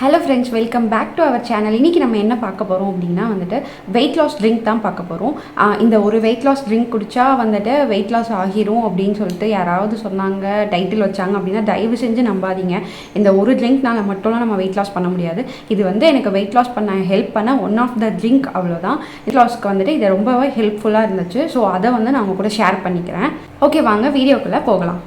Hello friends welcome back to our channel இன்றைக்கி நம்ம என்ன பார்க்க போகிறோம் அப்படின்னா வந்துட்டு வெயிட் லாஸ் ட்ரிங்க் தான் பார்க்க போகிறோம் இந்த ஒரு வெயிட் லாஸ் ட்ரிங்க் குடித்தா வந்துட்டு வெயிட் லாஸ் ஆகிரும் அப்படின்னு சொல்லிட்டு யாராவது சொன்னாங்க டைட்டில் வச்சாங்க அப்படின்னா தயவு செஞ்சு நம்பாதீங்க. இந்த ஒரு ட்ரிங்க்னால மட்டும்லாம் நம்ம வெயிட் லாஸ் பண்ண முடியாது. இது வந்து எனக்கு வெயிட் லாஸ் பண்ண ஹெல்ப் பண்ண ஒன் ஆஃப் த ட்ரிங்க் அவ்வளோதான் வெயிட் லாஸ்க்கு வந்துட்டு இது ரொம்பவே ஹெல்ப்ஃபுல்லாக இருந்துச்சு. ஸோ அதை வந்து நான் உங்கள் கூட ஷேர் பண்ணிக்கிறேன். ஓகே வாங்க வீடியோக்குள்ளே போகலாம்.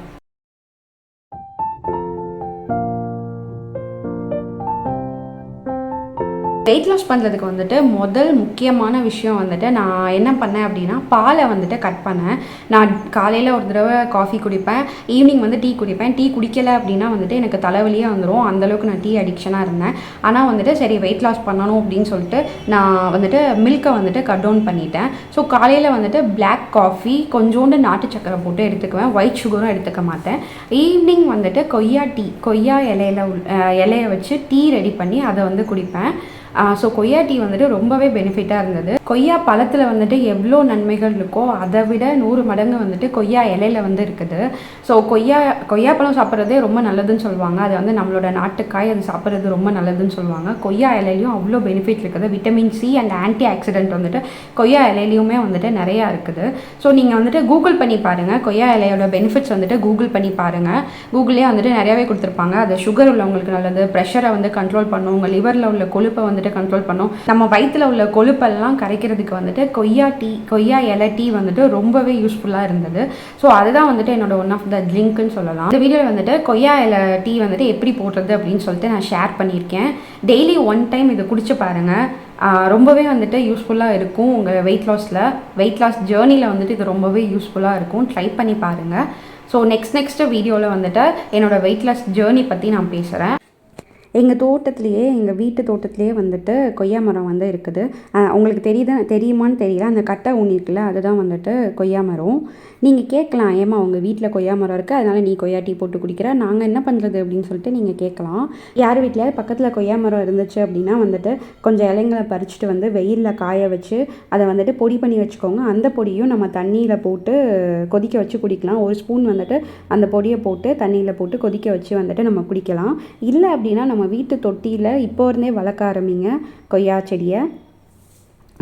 வெயிட் லாஸ் பண்ணுறதுக்கு வந்துட்டு முதல் முக்கியமான விஷயம் வந்துட்டு நான் என்ன பண்ணேன் அப்படின்னா பாலை வந்துட்டு கட் பண்ணேன். நான் காலையில் ஒரு தடவை காஃபி குடிப்பேன். ஈவினிங் வந்து டீ குடிப்பேன். டீ குடிக்கலை அப்படின்னா வந்துட்டு எனக்கு தலைவலியே வந்துடும் அந்தளவுக்கு நான் டீ அடிக்ஷனாக இருந்தேன். ஆனால் வந்துட்டு சரி வெயிட் லாஸ் பண்ணணும் அப்படின்னு சொல்லிட்டு நான் வந்துட்டு மில்கை வந்துட்டு கட் டவுன் பண்ணிட்டேன். ஸோ காலையில் வந்துட்டு பிளாக் காஃபி கொஞ்சோண்டு நாட்டு சக்கரை போட்டு எடுத்துக்குவேன். ஒயிட் சுகரும் எடுத்துக்க மாட்டேன். ஈவினிங் வந்துட்டு கொய்யா டீ கொய்யா இலையில உள்- இலையை வச்சு டீ ரெடி பண்ணி அதை வந்து குடிப்பேன். ஸோ கொய்யா டீ வந்துட்டு ரொம்பவே பெனிஃபிட்டாக இருந்தது. கொய்யா பழத்தில் வந்துட்டு எவ்வளோ நன்மைகள் இருக்கோ அதை விட நூறு மடங்கு வந்துட்டு கொய்யா இலையில வந்து இருக்குது. ஸோ கொய்யா கொய்யாப்பழம் சாப்பிட்றதே ரொம்ப நல்லதுன்னு சொல்லுவாங்க. அது வந்து நம்மளோட நாட்டுக்காய் அது சாப்பிட்றது ரொம்ப நல்லதுன்னு சொல்லுவாங்க. கொய்யா இலையிலையும் அவ்வளோ பெனிஃபிட் இருக்குது. Vitamin C and antioxidant வந்துட்டு கொய்யா இலையிலையுமே வந்துட்டு நிறையா இருக்குது. ஸோ நீங்கள் வந்துட்டு கூகுள் பண்ணி பாருங்கள் கொய்யா இலையோட பெனிஃபிட்ஸ் வந்துட்டு கூகுள் பண்ணி பாருங்கள் கூகுளே வந்துட்டு நிறையாவே கொடுத்துருப்பாங்க. அது சுகர் உள்ளவங்களுக்கு நல்லது ப்ரெஷரை வந்து கண்ட்ரோல் பண்ணும். உங்கள் லிவரில் உள்ள கொழுப்பை வந்து வந்துட்டு கண்ட்ரோல் பண்ணும். நம்ம வயிற்றில் உள்ள கொழுப்பெல்லாம் கரைக்கிறதுக்கு வந்துட்டு கொய்யா டீ கொய்யா இலை டீ வந்துட்டு ரொம்பவே யூஸ்ஃபுல்லாக இருந்தது. ஸோ அதுதான் வந்துட்டு என்னோட ஒன் ஆஃப் த ட்ரிங்க்னு சொல்லலாம். இந்த வீடியோவில் வந்துட்டு கொய்யா இலை டீ வந்துட்டு எப்படி போடுறது அப்படின்னு சொல்லிட்டு நான் ஷேர் பண்ணியிருக்கேன். டெய்லி ஒன் டைம் இதை குடிச்சு பாருங்கள் ரொம்பவே வந்துட்டு யூஸ்ஃபுல்லாக இருக்கும் உங்கள் வெயிட் லாஸில் வெயிட் லாஸ் ஜேர்னியில் வந்துட்டு இது ரொம்பவே யூஸ்ஃபுல்லாக இருக்கும். ட்ரை பண்ணி பாருங்கள் ஸோ நெக்ஸ்ட் நெக்ஸ்ட் வீடியோவில் வந்துட்டு என்னோடய வெயிட் லாஸ் ஜேர்னி பற்றி நான் பேசுகிறேன் எங்கள் தோட்டத்துலேயே எங்கள் வீட்டு தோட்டத்துலேயே வந்துட்டு கொய்யா மரம் வந்து இருக்குது. உங்களுக்கு தெரியுது தெரியுமான்னு தெரியல. அந்த கட்டை ஊனி இருக்குல்ல அதுதான் வந்துட்டு கொய்யா மரம். நீங்கள் கேட்கலாம் ஏமா உங்கள் வீட்டில் கொய்யா மரம் இருக்குது அதனால் நீ கொய்யா டீ போட்டு குடிக்கிற. நாங்கள் என்ன பண்ணுறது அப்படின்னு சொல்லிட்டு நீங்கள் கேட்கலாம். யார் வீட்டிலையாவது பக்கத்தில் கொய்யா மரம் இருந்துச்சு அப்படின்னா வந்துட்டு கொஞ்சம் இலைங்களை பறிச்சுட்டு வந்து வெயிலில் காய வச்சு அதை வந்துட்டு பொடி பண்ணி வச்சுக்கோங்க. அந்த பொடியும் நம்ம தண்ணியில் போட்டு கொதிக்க வச்சு குடிக்கலாம். ஒரு ஸ்பூன் வந்துட்டு அந்த பொடியை போட்டு தண்ணியில் போட்டு கொதிக்க வச்சு வந்துட்டு நம்ம குடிக்கலாம். இல்லை அப்படின்னா நம்ம வீட்டு தொட்டியில் இப்போ இருந்தே வளர்க்க ஆரம்பிங்க கொய்யா செடியை.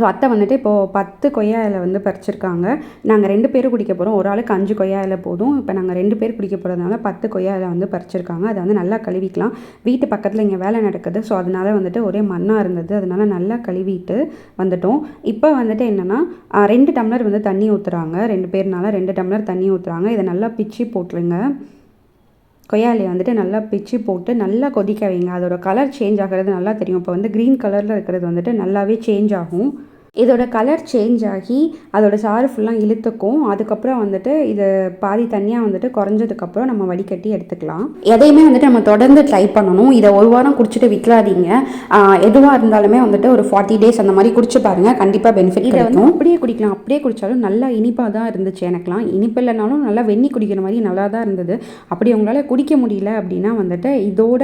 ஸோ அத்தை வந்துட்டு இப்போது பத்து கொய்யா இலை வந்து பறிச்சிருக்காங்க. நாங்கள் ரெண்டு பேரும் குடிக்க போகிறோம் ஒரு ஆளுக்கு அஞ்சு கொய்யா இலை போதும். இப்போ நாங்கள் ரெண்டு பேர் குடிக்க போகிறதுனால பத்து கொய்யா இலை வந்து பறிச்சிருக்காங்க. அதை வந்து நல்லா கழுவிக்கலாம். வீட்டு பக்கத்தில் இங்கே வேலை நடக்குது. ஸோ அதனால வந்துட்டு ஒரே மண்ணாக இருந்தது. அதனால நல்லா கழுவிட்டு வந்துட்டோம். இப்போ வந்துட்டு என்னென்னா ரெண்டு டம்ளர் வந்து தண்ணி ஊற்றுறாங்க ரெண்டு பேர்னால ரெண்டு டம்ளர் தண்ணி ஊற்றுறாங்க இதை நல்லா பிச்சு போட்டுருங்க. கொய்யாலையை வந்துட்டு நல்லா பிச்சு போட்டு நல்லா கொதிக்க வைங்க. அதோட கலர் சேஞ்ச் ஆகிறது நல்லா தெரியும். இப்போ வந்து க்ரீன் கலரில் இருக்கிறது வந்துட்டு நல்லாவே சேஞ்ச் ஆகும். இதோட கலர் சேஞ்ச் ஆகி அதோட சாறு ஃபுல்லாக இழுத்துக்கும். அதுக்கப்புறம் வந்துட்டு இது பாதி தண்ணியாக வந்துட்டு குறைஞ்சதுக்கப்புறம் நம்ம வடிகட்டி எடுத்துக்கலாம். எதையுமே வந்துட்டு நம்ம தொடர்ந்து ட்ரை பண்ணணும். இதை ஒரு வாரம் குடிச்சிட்டு விற்கலாதீங்க எதுவாக இருந்தாலுமே வந்துட்டு ஒரு ஃபார்ட்டி டேஸ் அந்த மாதிரி குடிச்சு பாருங்கள் கண்டிப்பாக பெனிஃபிட் இதை வந்து அப்படியே குடிக்கலாம். அப்படியே குடித்தாலும் நல்லா இனிப்பாக தான் இருந்துச்சு எனக்குலாம் இனிப்பு இல்லைனாலும் நல்லா வெந்நி குடிக்கிற மாதிரி நல்லா தான் இருந்தது. அப்படி உங்களால் குடிக்க முடியல அப்படின்னா வந்துட்டு இதோட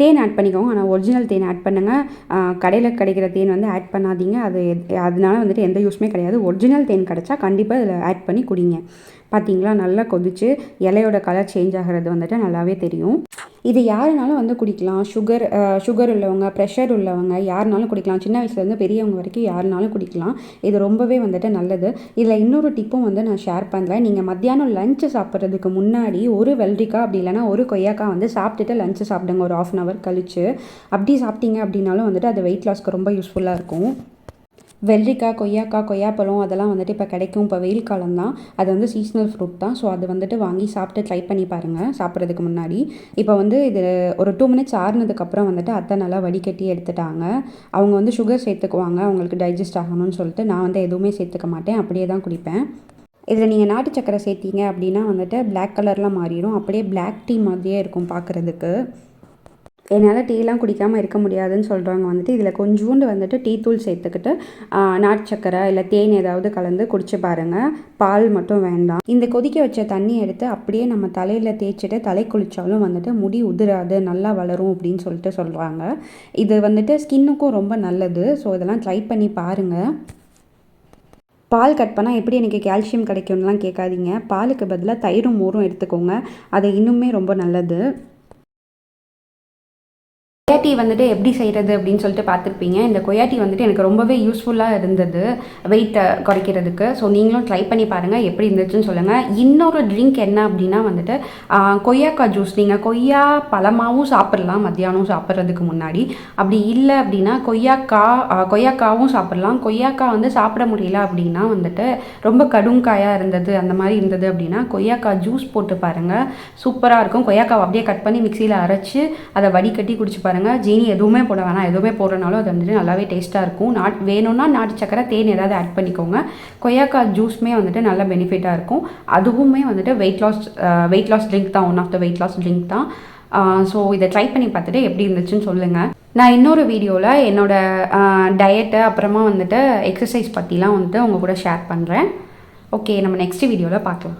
தேன் ஆட் பண்ணிக்கோங்க. ஆனால் ஒரிஜினல் தேன் ஆட் பண்ணுங்கள் கடையில் கிடைக்கிற தேன் வந்து ஆட் பண்ணாதீங்க. அது அதனால வந்துட்டு எந்த யூஸுமே கிடையாது. ஒரிஜினல் தேன் கிடைச்சா கண்டிப்பாக இதில் ஆட் பண்ணி குடிங்க. பார்த்தீங்களா நல்லா கொதிச்சு இலையோட கலர் சேஞ்ச் ஆகிறது வந்துட்டு நல்லாவே தெரியும். இது யாருனாலும் வந்து குடிக்கலாம். சுகர் சுகர் உள்ளவங்க ப்ரெஷர் உள்ளவங்க யாருனாலும் குடிக்கலாம். சின்ன வயசுலேருந்து பெரியவங்க வரைக்கும் யாருனாலும் குடிக்கலாம். இது ரொம்பவே வந்துட்டு நல்லது. இதில் இன்னொரு டிப்பும் வந்து நான் ஷேர் பண்ணுறேன் நீங்கள் மத்தியானம் லஞ்சு சாப்பிட்றதுக்கு முன்னாடி ஒரு வெள்ளரிக்காய் அப்படி இல்லைன்னா ஒரு கொய்யாக்காய் வந்து சாப்பிட்டுட்டு லஞ்சு சாப்பிடுங்க. ஒரு ஆஃப் அன் ஹவர் கழிச்சு. அப்படி சாப்பிட்டீங்க அப்படின்னாலும் வந்துட்டு அது வெயிட் லாஸ்க்கு ரொம்ப யூஸ்ஃபுல்லாக இருக்கும். வெள்ளரிக்காய் கொய்யாக்காய் கொய்யாப்பழம் அதெல்லாம் வந்துட்டு இப்போ கிடைக்கும். இப்போ வெயில் காலம் தான் அது வந்து சீஸ்னல் ஃப்ரூட் தான். ஸோ அது வந்துட்டு வாங்கி சாப்பிட்டு ட்ரை பண்ணி பாருங்கள் சாப்பிட்றதுக்கு முன்னாடி. இப்போ வந்து இது ஒரு டூ மினிட்ஸ் ஆறுனதுக்கப்புறம் வந்துட்டு அத்தை நல்லா வடிகட்டி எடுத்துட்டாங்க. அவங்க வந்து சுகர் சேர்த்துக்குவாங்க. அவங்களுக்கு டைஜஸ்ட் ஆகணும்னு சொல்லிட்டு நான் வந்து எதுவுமே சேர்த்துக்க மாட்டேன். அப்படியே தான் குடிப்பேன். இதில் நீங்கள் நாட்டு சக்கரை சேர்த்தீங்க அப்படின்னா வந்துட்டு பிளாக் கலர்லாம் மாறிடும். அப்படியே பிளாக் டீ மாதிரியே இருக்கும் பார்க்குறதுக்கு என்னால் டீலாம் குடிக்காமல் இருக்க முடியாதுன்னு சொல்கிறவங்க வந்துட்டு இதில் கொஞ்சோண்டு வந்துட்டு டீ தூள் சேர்த்துக்கிட்டு நாட்சக்கரை சக்கரை இல்லை தேன் ஏதாவது கலந்து குடிச்சு பாருங்கள் பால் மட்டும் வேண்டாம். இந்த கொதிக்க வச்ச தண்ணி எடுத்து அப்படியே நம்ம தலையில் தேய்ச்சிட்டு தலை குளித்தாலும் வந்துட்டு முடி உதிராது நல்லா வளரும் அப்படின்னு சொல்லிட்டு சொல்கிறாங்க இது வந்துட்டு ஸ்கின்னுக்கும் ரொம்ப நல்லது. ஸோ இதெல்லாம் ட்ரை பண்ணி பாருங்கள் பால் கட் பண்ணால் எப்படி எனக்கு கால்சியம் கிடைக்கும்லாம் கேட்காதீங்க. பாலுக்கு பதிலாக தயிரும் மோரும் எடுத்துக்கோங்க. அது இன்னுமே ரொம்ப நல்லது. கொயாட்டி வந்துட்டு எப்படி செய்கிறது அப்படின்னு சொல்லிட்டு பார்த்துருப்பீங்க. இந்த கொயாட்டி வந்துட்டு எனக்கு ரொம்பவே யூஸ்ஃபுல்லாக இருந்தது வெயிட்டை குறைக்கிறதுக்கு. ஸோ நீங்களும் ட்ரை பண்ணி பாருங்கள் எப்படி இருந்துச்சுன்னு சொல்லுங்கள் இன்னொரு ட்ரிங்க் என்ன அப்படின்னா வந்துட்டு கொய்யாக்காய் ஜூஸ் நீங்கள் கொய்யா பழமாகவும் சாப்பிட்லாம் மத்தியானம் சாப்பிட்றதுக்கு முன்னாடி. அப்படி இல்லை அப்படின்னா கொய்யாக்காய் கொய்யாக்காவும் சாப்பிட்லாம். கொய்யாக்காய் வந்து சாப்பிட முடியல அப்படின்னா வந்துட்டு ரொம்ப கடுங்காயாக இருந்தது அந்த மாதிரி இருந்தது அப்படின்னா கொய்யாக்காய் ஜூஸ் போட்டு பாருங்கள் சூப்பராக இருக்கும். கொய்யாக்காவை அப்படியே கட் பண்ணி மிக்சியில் அரைச்சி அதை வடிகட்டி குடிச்சு பாருங்கள் ஜீனி எதுவுமே போட வேணாம். எதுவுமே போடுறனாலும் அது வந்துட்டு நல்லாவே டேஸ்ட்டாக இருக்கும். நாட் வேணும்னா நாட்டு சக்கரை தேன் ஏதாவது ஆட் பண்ணிக்கோங்க. கொய்யாக்காய் ஜூஸ்மே வந்துட்டு நல்ல பெனிஃபிட்டாக இருக்கும். அதுவுமே வந்துட்டு weight loss weight loss drink தான். One of the weight loss drink தான். ஸோ இதை ட்ரை பண்ணி பார்த்துட்டு எப்படி இருந்துச்சுன்னு சொல்லுங்கள் நான் இன்னொரு வீடியோவில் என்னோட டயட்டு அப்புறமா வந்துட்டு எக்ஸசைஸ் பற்றிலாம் வந்துட்டு உங்கள் கூட ஷேர் பண்ணுறேன் ஓகே நம்ம நெக்ஸ்ட் வீடியோவில் பார்க்கலாம்.